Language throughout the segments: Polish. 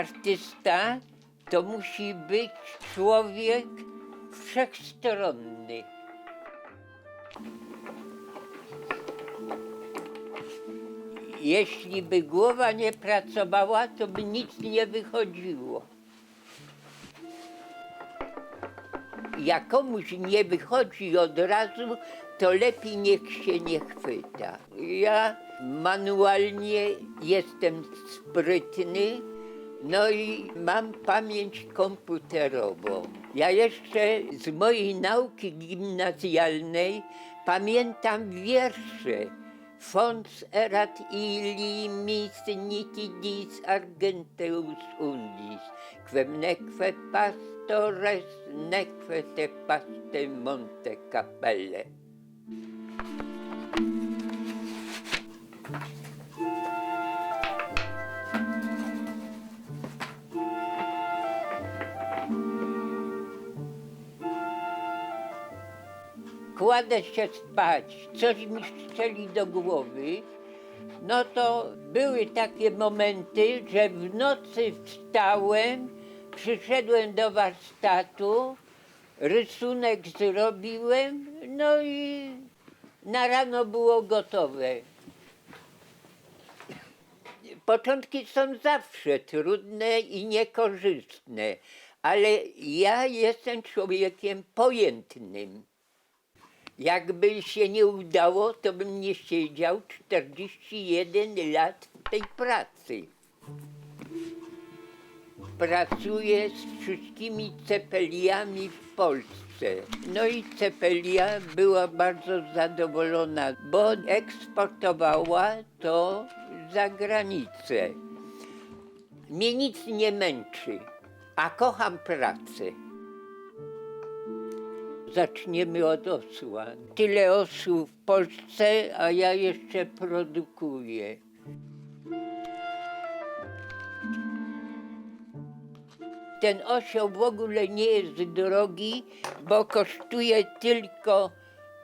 artysta to musi być człowiek wszechstronny. Jeśli by głowa nie pracowała, to by nic nie wychodziło. Jak komuś nie wychodzi od razu, to lepiej niech się nie chwyta. Ja manualnie jestem sprytny, no i mam pamięć komputerową. Ja jeszcze z mojej nauki gimnazjalnej pamiętam wiersze. Fons erat illimis nitidis argenteus undis, quem neque pastores neque te paste monte capelle. Kładę się spać, coś mi strzeli do głowy, no to były takie momenty, że w nocy wstałem, przyszedłem do warsztatu, rysunek zrobiłem, no i na rano było gotowe. Początki są zawsze trudne i niekorzystne, ale ja jestem człowiekiem pojętnym. Jakby się nie udało, to bym nie siedział 41 lat w tej pracy. Pracuję z wszystkimi cepeliami w Polsce. No i cepelia była bardzo zadowolona, bo eksportowała to za granicę. Mnie nic nie męczy, a kocham pracę. Zaczniemy od osła. Tyle osób w Polsce, a ja jeszcze produkuję. Ten osioł w ogóle nie jest drogi, bo kosztuje tylko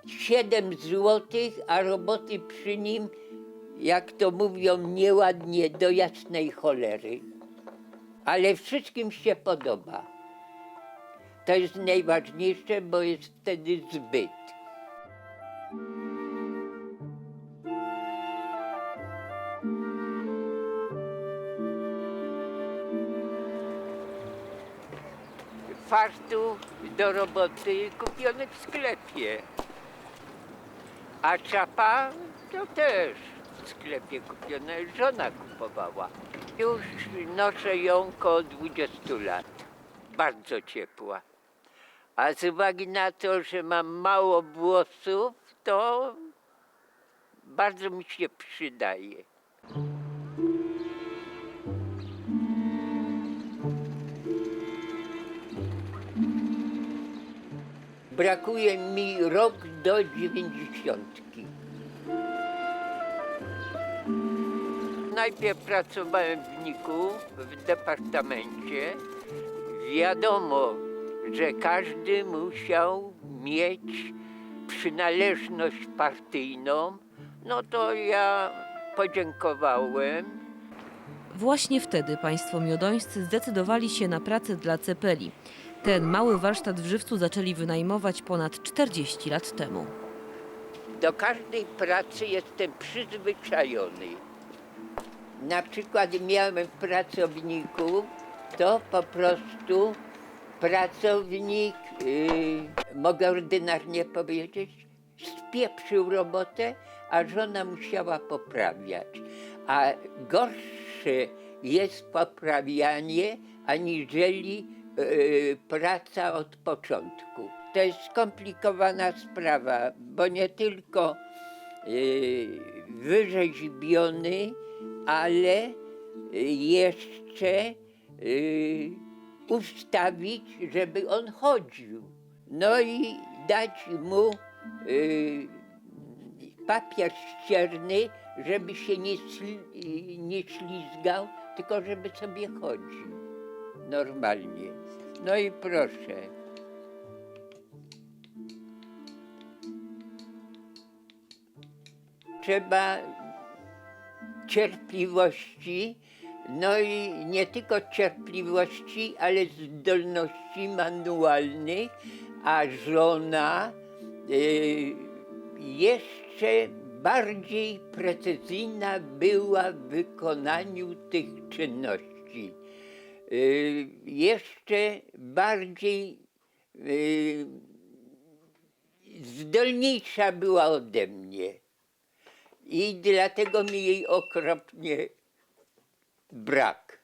7 zł, a roboty przy nim, jak to mówią nieładnie, do jasnej cholery. Ale wszystkim się podoba. To jest najważniejsze, bo jest wtedy zbyt. Fartuch do roboty kupiony w sklepie. A czapa to też w sklepie kupione. Żona kupowała. Już noszę ją koło 20 lat. Bardzo ciepła. A z uwagi na to, że mam mało włosów, to bardzo mi się przydaje. Brakuje mi rok do dziewięćdziesiątki. Najpierw pracowałem w NIK-u, w departamencie. Wiadomo, że każdy musiał mieć przynależność partyjną. No to ja podziękowałem. Właśnie wtedy państwo miodońscy zdecydowali się na pracę dla Cepeli. Ten mały warsztat w Żywcu zaczęli wynajmować ponad 40 lat temu. Do każdej pracy jestem przyzwyczajony. Na przykład miałem w pracowniku, to po prostu pracownik, yy, mogę ordynarnie powiedzieć, spieprzył robotę, a żona musiała poprawiać. A gorsze jest poprawianie, aniżeli yy, praca od początku. To jest skomplikowana sprawa, bo nie tylko yy, wyrzeźbiony, ale jeszcze yy, ustawić, żeby on chodził. No i dać mu yy, papier ścierny, żeby się nie, nie ślizgał, tylko żeby sobie chodził normalnie. No i proszę. Trzeba cierpliwości, No i nie tylko cierpliwości, ale zdolności manualnych, a żona y, jeszcze bardziej precyzyjna była w wykonaniu tych czynności. Y, jeszcze bardziej y, zdolniejsza była ode mnie. I dlatego mi jej okropnie brak.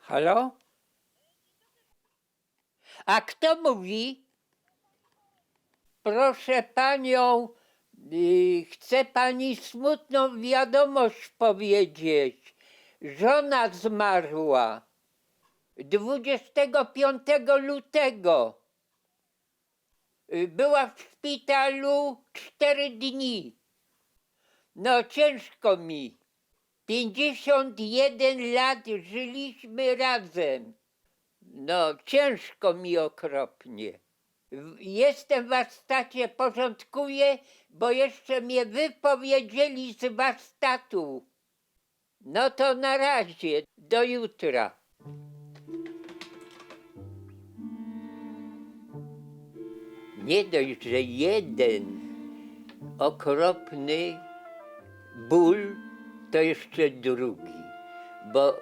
Halo? A kto mówi? Proszę panią, y, chce pani smutną wiadomość powiedzieć. Żona zmarła 25 lutego. Y, Była w szpitalu cztery dni. No ciężko mi. 51 lat żyliśmy razem. No ciężko mi okropnie. Jestem w warsztacie, porządkuję, bo jeszcze mnie wypowiedzieli z warsztatu. No to na razie, do jutra. Nie dość, że jeden okropny ból, to jeszcze drugi, bo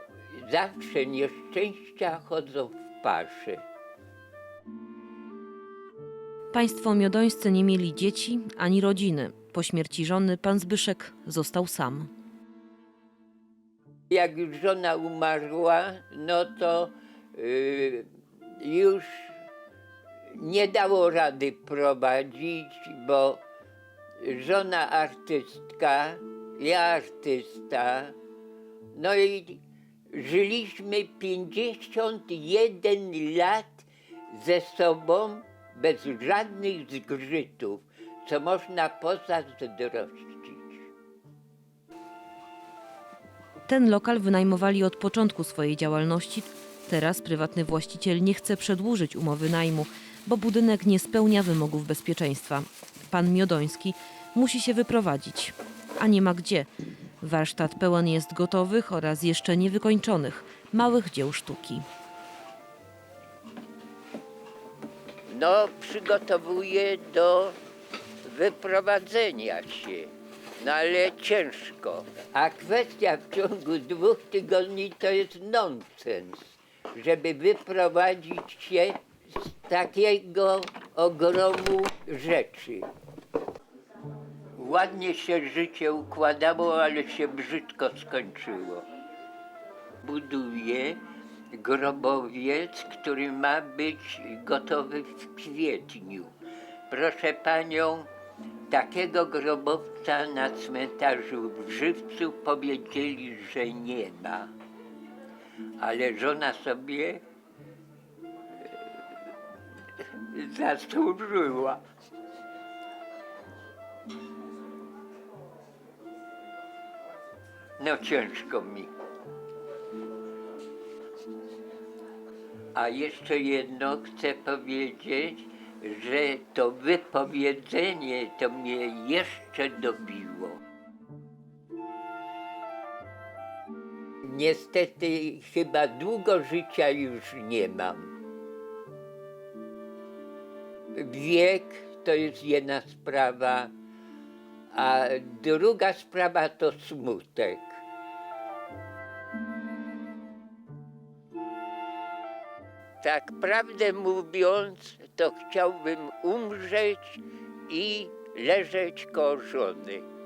zawsze nieszczęścia chodzą w parze. Państwo miodońscy nie mieli dzieci ani rodziny. Po śmierci żony pan Zbyszek został sam. Jak już żona umarła, no to y, już nie dało rady prowadzić, bo żona artystka, ja artysta, no i żyliśmy 51 lat ze sobą bez żadnych zgrzytów, co można pozazdrościć. Ten lokal wynajmowali od początku swojej działalności. Teraz prywatny właściciel nie chce przedłużyć umowy najmu, bo budynek nie spełnia wymogów bezpieczeństwa. Pan Miodoński musi się wyprowadzić, a nie ma gdzie. Warsztat pełen jest gotowych oraz jeszcze niewykończonych małych dzieł sztuki. no, przygotowuję do wyprowadzenia się. No ale ciężko. A kwestia w ciągu dwóch tygodni to jest nonsens, żeby wyprowadzić się z takiego ogromu rzeczy. Ładnie się życie układało, ale się brzydko skończyło. Buduję grobowiec, który ma być gotowy w kwietniu. Proszę panią, takiego grobowca na cmentarzu w Żywcu powiedzieli, że nie ma. Ale żona sobie e, zasłużyła. No ciężko mi. A jeszcze jedno chcę powiedzieć, że to wypowiedzenie to mnie jeszcze dobiło. Niestety chyba długo życia już nie mam. Wiek to jest jedna sprawa, a druga sprawa to smutek. Tak prawdę mówiąc, to chciałbym umrzeć i leżeć koło żony.